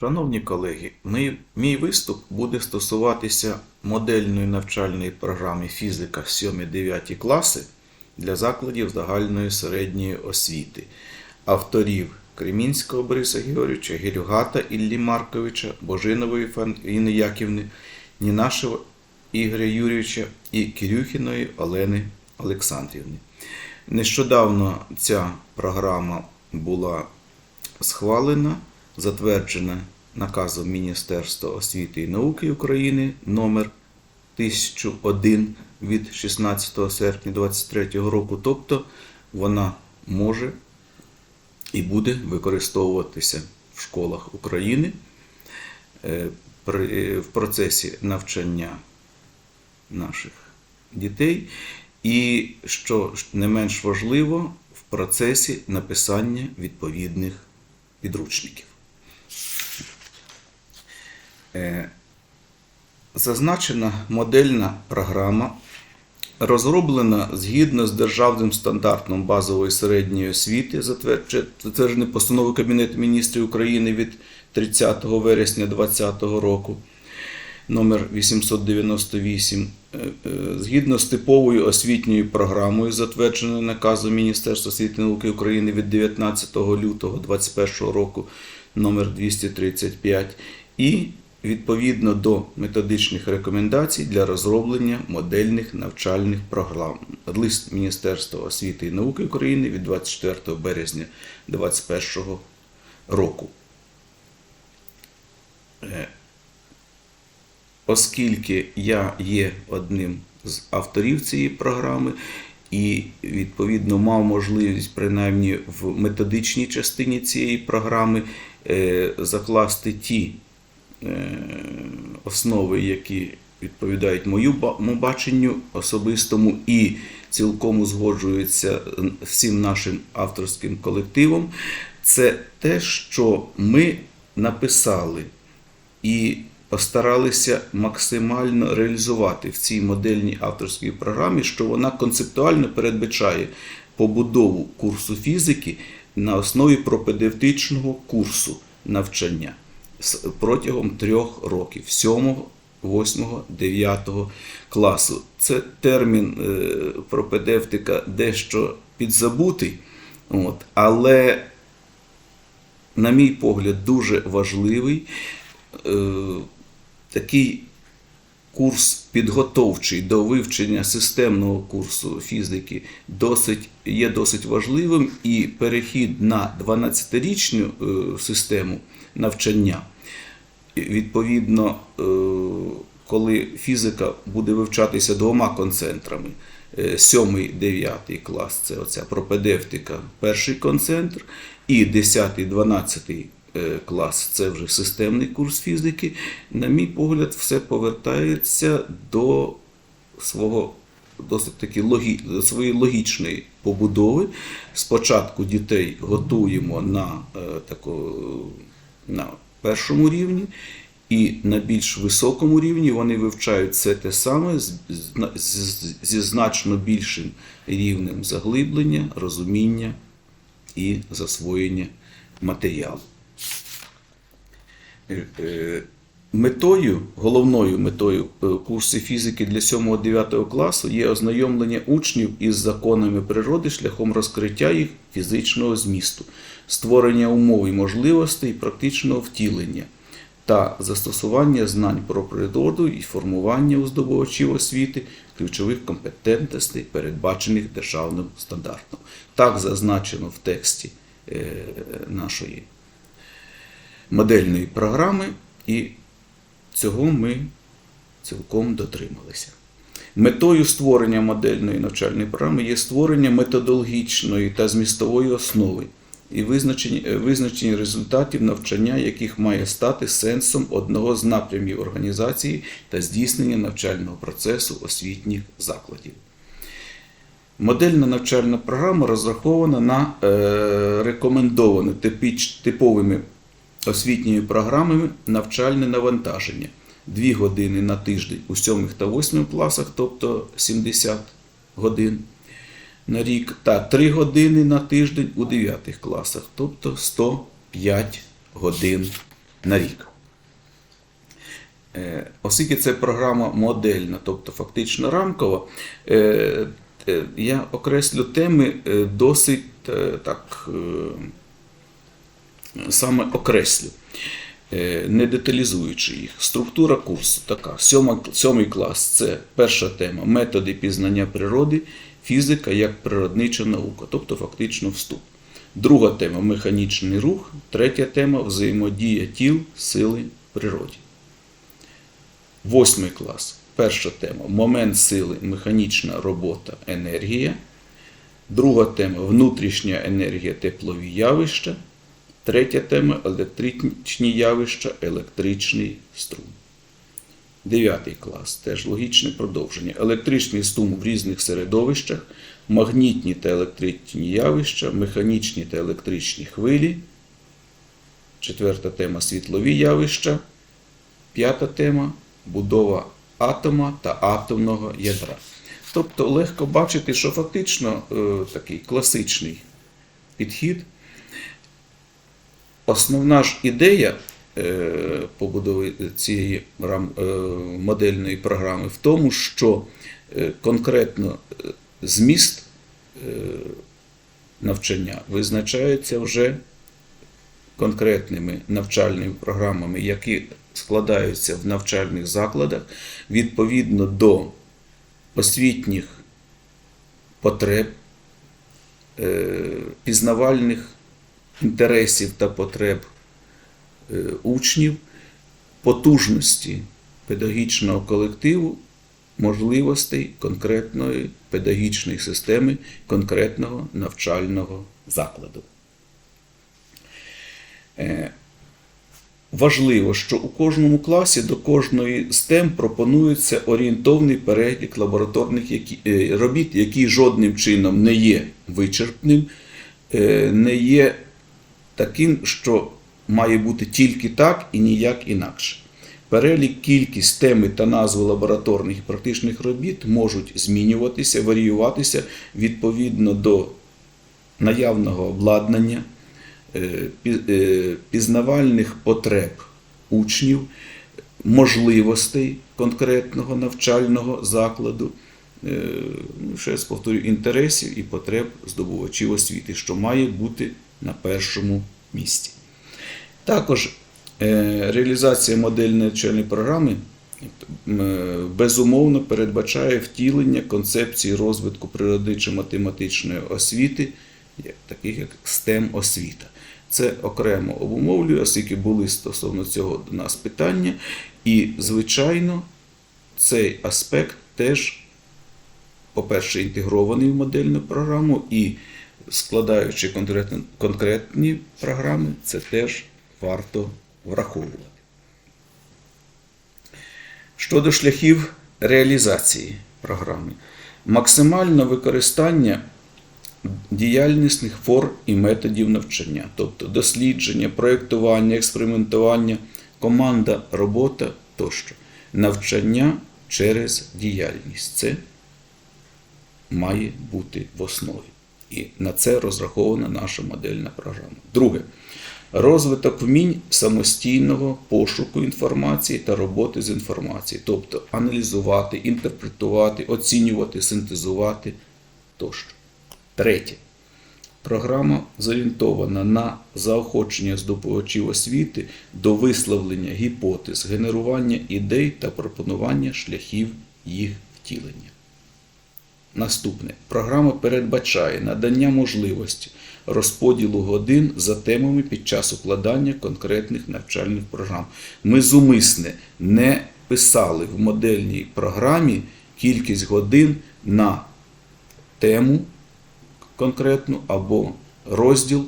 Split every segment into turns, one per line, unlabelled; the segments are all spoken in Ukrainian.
Шановні колеги, мій, виступ буде стосуватися модельної навчальної програми фізика 7-9 класи для закладів загальної середньої освіти, авторів Кремінського Бориса Георгійовича, Герюгата Іллі Марковича, Божинової Фаїни Яківни, Нінашева Ігоря Юрійовича і Кирюхіної Олени Олександрівни. Нещодавно ця програма була схвалена, затверджена наказом Міністерства освіти і науки України номер 1001 від 16 серпня 2023 року. Тобто вона може і буде використовуватися в школах України е, в процесі навчання наших дітей, і що не менш важливо, в процесі написання відповідних підручників. Е, Зазначена модельна програма розроблена згідно з державним стандартом базової середньої освіти, затвердже- затверджений постановою Кабінету міністрів України від 30 вересня 2020 року номер 898, е, е, згідно з типовою освітньою програмою, затвердженою наказом Міністерства освіти науки України від 19 лютого 2021 року номер 235 і відповідно до методичних рекомендацій для розроблення модельних навчальних програм. Лист Міністерства освіти і науки України від 24 березня 2021 року. Е, оскільки я є одним з авторів цієї програми і відповідно мав можливість, принаймні в методичній частині цієї програми, е, закласти ті основи, які відповідають моєму баченню особистому і цілком узгоджуються всім нашим авторським колективом, це те, що ми написали і постаралися максимально реалізувати в цій модельній авторській програмі, що вона концептуально передбачає побудову курсу фізики на основі пропедевтичного курсу навчання протягом трьох років 7, 8, 9 класу. Це термін е, пропедевтика дещо підзабутий, от, але на мій погляд, дуже важливий. Е, Такий курс підготовчий до вивчення системного курсу фізики досить, є досить важливим, і перехід на 12-річну е, систему навчання, відповідно, е, коли фізика буде вивчатися двома концентрами, 7-9 клас це оця пропедевтика, перший концентр, і 10-12 е, клас це вже системний курс фізики. На мій погляд, все повертається до свого досить таки логі... своєї логічної побудови. Спочатку дітей готуємо на, е, таку, на першому рівні, і на більш високому рівні вони вивчають все те саме зі значно більшим рівнем заглиблення, розуміння і засвоєння матеріалу. Е, е, Метою, головною метою е, курсу фізики для 7-9 класу є ознайомлення учнів із законами природи шляхом розкриття їх фізичного змісту, створення умов і можливостей практичного втілення та застосування знань про природу і формування у здобувачів освіти ключових компетентностей, передбачених державним стандартом. Так зазначено в тексті е, нашої модельної програми, і цього ми цілком дотрималися. Метою створення модельної навчальної програми є створення методологічної та змістової основи і визначення, е, результатів навчання, яких має стати сенсом одного з напрямів організації та здійснення навчального процесу освітніх закладів. Модельна навчальна програма розрахована на е, рекомендоване типовими освітніми програмами навчальне навантаження. Дві години на тиждень у 7 та 8 класах, тобто 70 годин на рік, та 3 години на тиждень у 9 класах, тобто 105 годин на рік. Е, Оскільки це програма модельна, тобто фактично рамкова, е, е, я окреслю теми досить так саме окреслю, не деталізуючи їх. Структура курсу така. Сьомий клас це перша тема методи пізнання природи, фізика як природнича наука, тобто фактично вступ. Друга тема механічний рух, третя тема взаємодія тіл, сили природі. Восьмий клас. Перша тема момент сили, механічна робота, енергія. Друга тема внутрішня енергія, теплові явища. Третя тема електричні явища, електричний струм. Дев'ятий клас теж логічне продовження. Електричний струм в різних середовищах, магнітні та електричні явища, механічні та електричні хвилі. Четверта тема світлові явища. П'ята тема будова атома та атомного ядра. Тобто легко бачити, що фактично е, такий класичний підхід. Основна ж ідея побудови цієї е, модельної програми в тому, що е, конкретно е, зміст е, навчання визначається вже конкретними навчальними програмами, які складаються в навчальних закладах відповідно до освітніх потреб, е, пізнавальних інтересів та потреб е, учнів, потужності педагогічного колективу, можливостей конкретної педагогічної системи, конкретного навчального закладу. Е, Важливо, що у кожному класі до кожної з тем пропонується орієнтовний перелік лабораторних е, робіт, який жодним чином не є вичерпним, е, не є таким, що має бути тільки так і ніяк інакше. Перелік, кількість, теми та назви лабораторних і практичних робіт можуть змінюватися, варіюватися відповідно до наявного обладнання, е, е, пізнавальних потреб учнів, можливостей конкретного навчального закладу, е, ну, ще раз повторю, інтересів і потреб здобувачів освіти, що має бути на першому місці. Також е, реалізація модельної навчальної програми е, безумовно передбачає втілення концепції розвитку природничо-математичної освіти, таких як STEM освіта. Це окремо обумовлює, оскільки були стосовно цього до нас питання. І, звичайно, цей аспект теж, по-перше, інтегрований в модельну програму, і складаючи конкретні, конкретні програми, це теж варто враховувати. Щодо шляхів реалізації програми, максимальне використання діяльнісних форм і методів навчання, тобто дослідження, проєктування, експериментування, команда, робота тощо. Навчання через діяльність. Це має бути в основі. І на це розрахована наша модельна програма. Друге. Розвиток вмінь самостійного пошуку інформації та роботи з інформацією, тобто аналізувати, інтерпретувати, оцінювати, синтезувати тощо. Третє. Програма зорієнтована на заохочення здобувачів освіти до висловлення гіпотез, генерування ідей та пропонування шляхів їх втілення. Наступне. Програма передбачає надання можливості розподілу годин за темами під час укладання конкретних навчальних програм. Ми зумисне не писали в модельній програмі кількість годин на тему конкретну або розділ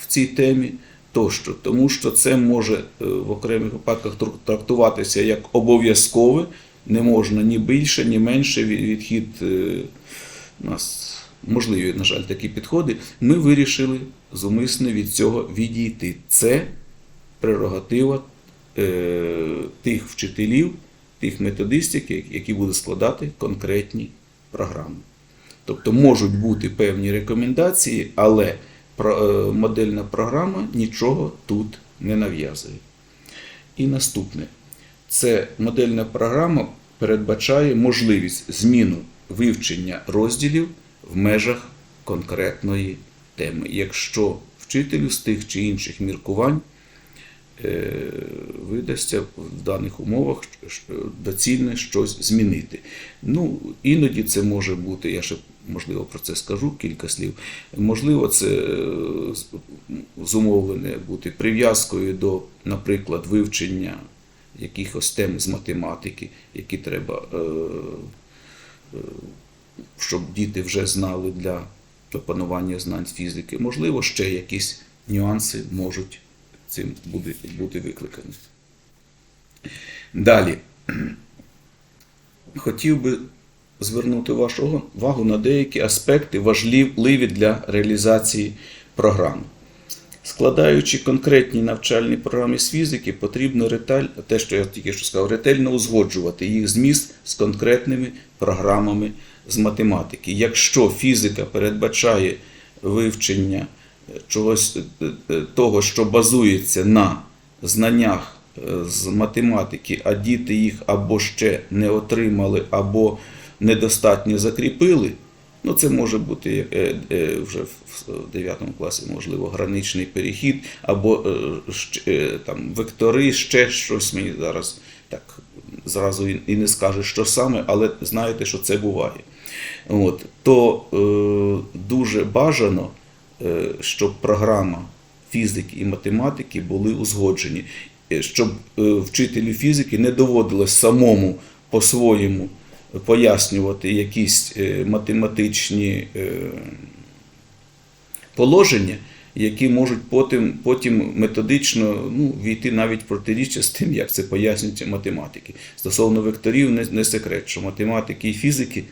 в цій темі тощо, тому що це може е, в окремих випадках трактуватися як обов'язкове, не можна ні більше, ні менше відхід. е, У нас можливі, на жаль, такі підходи. Ми вирішили зумисне від цього відійти. Це прерогатива е, тих вчителів, тих методистів, які будуть складати конкретні програми. Тобто можуть бути певні рекомендації, але е, модельна програма нічого тут не нав'язує. І наступне. Це модельна програма передбачає можливість зміну вивчення розділів в межах конкретної теми. Якщо вчителю з тих чи інших міркувань е, видасться в даних умовах доцільне щось змінити. Ну, іноді це може бути, я ще можливо про це скажу кілька слів. Можливо, це е, зумовлене бути прив'язкою до, наприклад, вивчення якихось тем з математики, які треба, е, е, щоб діти вже знали для опанування знань фізики. Можливо, ще якісь нюанси можуть цим бути, викликані. Далі. Хотів би звернути вашу увагу на деякі аспекти важливі для реалізації програми. Складаючи конкретні навчальні програми з фізики, потрібно реталь, те, що я тільки що сказав, ретельно узгоджувати їх зміст з конкретними програмами з математики. Якщо фізика передбачає вивчення е, чогось е, е, того, що базується на знаннях з математики, а діти їх або ще не отримали, або недостатньо закріпили, Ну, це може бути е, е, вже в 9 класі, можливо, граничний перехід, або е, там, вектори, ще щось мені зараз так зразу і- не скаже, що саме, але знаєте, що це буває. От, то е, дуже бажано, е, щоб програма фізики і математики були узгоджені, щоб е, вчителю фізики не доводилось самому по-своєму пояснювати якісь е, математичні е, положення, які можуть потім, потім методично ну, війти навіть протиріччя з тим, як це пояснюють математики. Стосовно векторів, не, не секрет, що математики і фізики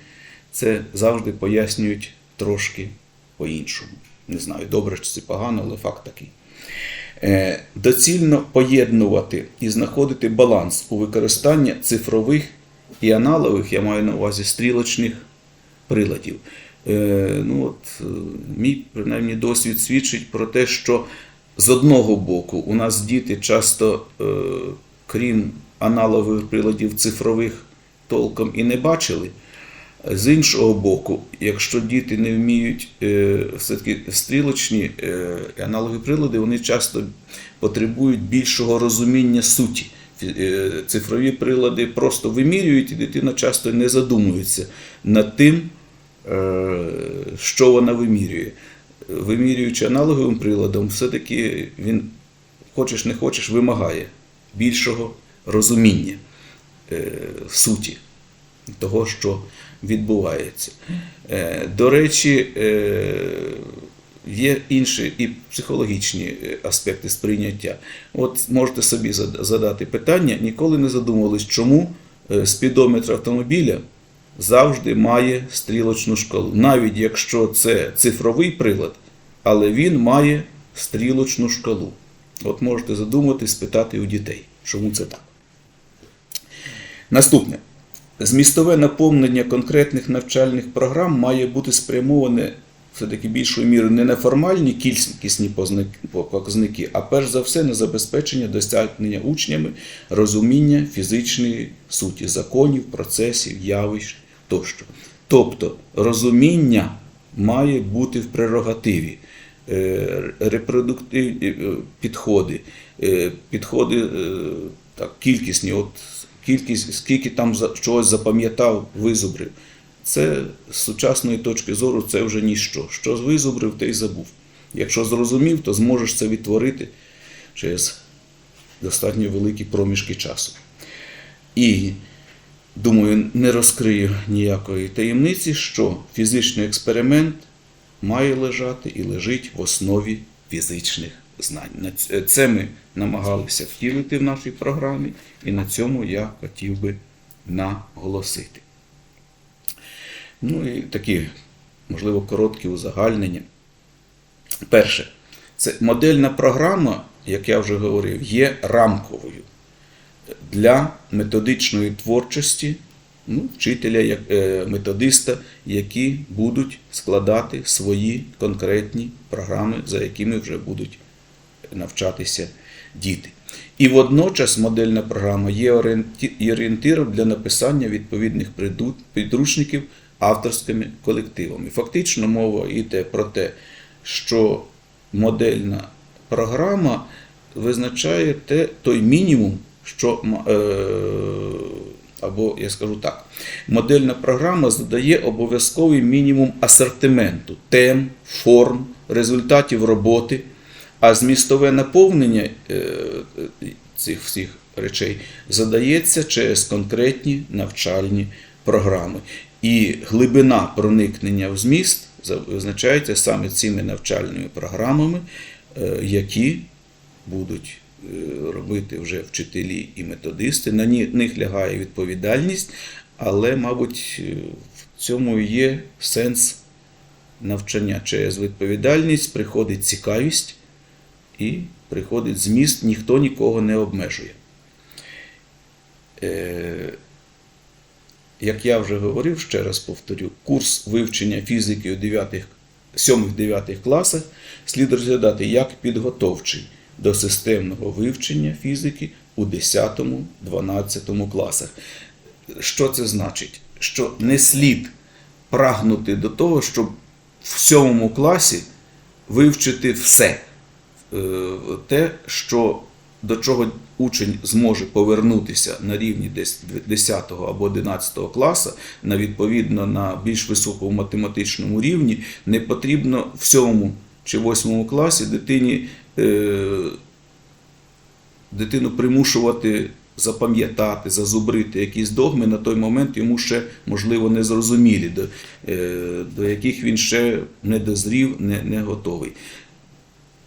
це завжди пояснюють трошки по-іншому. Не знаю, добре чи це погано, але факт такий. Е, Доцільно поєднувати і знаходити баланс у використанні цифрових і аналогових, я маю на увазі стрілочних приладів. Е, Ну, от, е, мій принаймні досвід свідчить про те, що з одного боку у нас діти часто, е, крім аналогових приладів цифрових, толком і не бачили. З іншого боку, якщо діти не вміють е, все-таки стрілочні е, і прилади, вони часто потребують більшого розуміння суті. Е, Цифрові прилади просто вимірюють, і дитина часто не задумується над тим, е, що вона вимірює. Вимірюючи аналоговим приладом, все-таки він, хочеш не хочеш, вимагає більшого розуміння е, суті того, що відбувається. До речі, є інші і психологічні е, аспекти сприйняття. От можете собі задати питання, ніколи не задумувались, чому е, спідометр автомобіля завжди має стрілочну шкалу. Навіть якщо це цифровий прилад, але він має стрілочну шкалу. От можете задуматись, спитати у дітей, чому це так. Наступне. Змістове наповнення конкретних навчальних програм має бути спрямоване все-таки більшою мірою не на формальні кількісні показники, а перш за все на забезпечення досягнення учнями розуміння фізичної суті законів, процесів, явищ тощо. Тобто розуміння має бути в прерогативі. Е, репродуктивні е, підходи, е, підходи так, кількісні, от кількість, скільки там чогось запам'ятав, визубрив. Це з сучасної точки зору це вже ніщо. Що визубрив, те й забув. Якщо зрозумів, то зможеш це відтворити через достатньо великі проміжки часу. І думаю, не розкрию ніякої таємниці, що фізичний експеримент має лежати і лежить в основі фізичних знань. Це ми намагалися втілити в нашій програмі, і на цьому я хотів би наголосити. Ну і такі, можливо, короткі узагальнення. Перше, це модельна програма, як я вже говорив, є рамковою для методичної творчості ну, вчителя, е, методиста, які будуть складати свої конкретні програми, за якими вже будуть навчатися діти. І водночас модельна програма є орієнтиром для написання відповідних підручників авторськими колективами. Фактично мова йде про те, що модельна програма визначає те, той мінімум, що е, або я скажу так, модельна програма задає обов'язковий мінімум асортименту, тем, форм, результатів роботи, а змістове наповнення е, цих всіх речей задається через конкретні навчальні програми. І глибина проникнення в зміст визначається саме цими навчальними програмами, е, які будуть е, робити вже вчителі і методисти. На них лягає відповідальність, але, мабуть, е, в цьому є сенс навчання. Через відповідальність приходить цікавість і приходить зміст, ніхто нікого не обмежує. Як я вже говорив, ще раз повторю, курс вивчення фізики у 7-9 класах слід розглядати як підготовчий до системного вивчення фізики у 10-12 класах. Що це значить? Що не слід прагнути до того, щоб в 7 класі вивчити все. Е, те, що до чого учень зможе повернутися на рівні десь 10 або 11 класу, на відповідно на більш високому математичному рівні, не потрібно в 7 чи 8 класі дитині, е, дитину примушувати запам'ятати, зазубрити якісь догми на той момент йому ще, можливо, не зрозумілі, до, е, до яких він ще не дозрів, не, не готовий.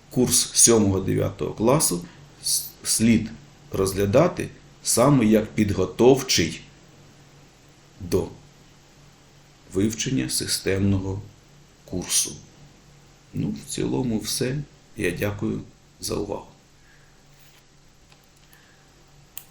Курс 7-9 класу слід розглядати саме як підготовчий до вивчення системного курсу. Ну, в цілому, все. Я дякую за увагу.